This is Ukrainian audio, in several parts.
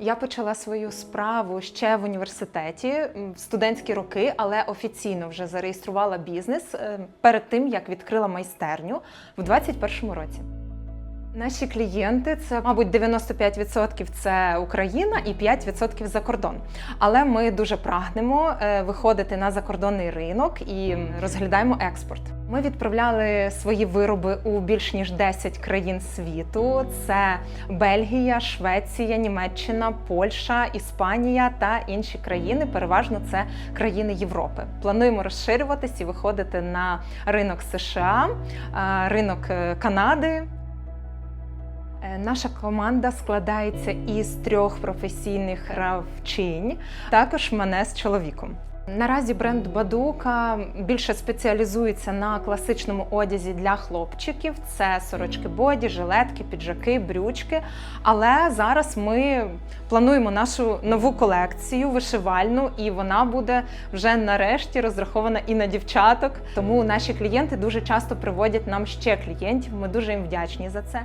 Я почала свою справу ще в університеті в студентські роки, але офіційно вже зареєструвала бізнес е, перед тим, як відкрила майстерню в 2021 році. Наші клієнти це, мабуть, 95% це Україна і 5% за кордон. Але ми дуже прагнемо е, виходити на закордонний ринок і розглядаємо експорт. Ми відправляли свої вироби у більш ніж 10 країн світу: це Бельгія, Швеція, Німеччина, Польща, Іспанія та інші країни. Переважно це країни Європи. Плануємо розширюватись і виходити на ринок США, е, ринок е, Канади. Е, Наша команда складається із трьох професійних гравчинь, також мене з чоловіком. Наразі бренд Бадука більше спеціалізується на класичному одязі для хлопчиків: це сорочки боді, жилетки, піджаки, брючки. Але зараз ми плануємо нашу нову колекцію вишивальну, і вона буде вже нарешті розрахована і на дівчаток. Тому наші клієнти дуже часто приводять нам ще клієнтів. Ми дуже їм вдячні за це.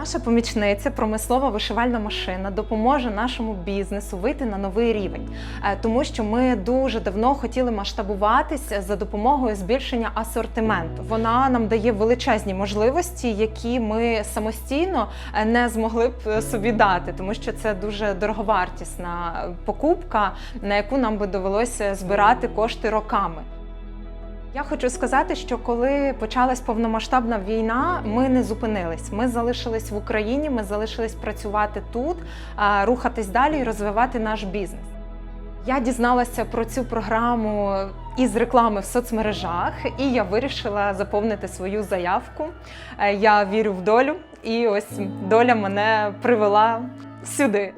Наша помічниця, промислова вишивальна машина, допоможе нашому бізнесу вийти на новий рівень, Е, тому що ми дуже давно хотіли масштабуватися за допомогою збільшення асортименту. Вона нам дає величезні можливості, які ми самостійно е, не змогли б е, собі дати, тому що це дуже дороговартісна покупка, на яку нам би довелося збирати кошти роками. Я хочу сказати, що коли почалась повномасштабна війна, ми не зупинились. Ми залишились в Україні, ми залишились працювати тут, рухатись далі і розвивати наш бізнес. Я дізналася про цю програму із реклами в соцмережах, і я вирішила заповнити свою заявку. Е, Я вірю в долю, і ось доля мене привела сюди.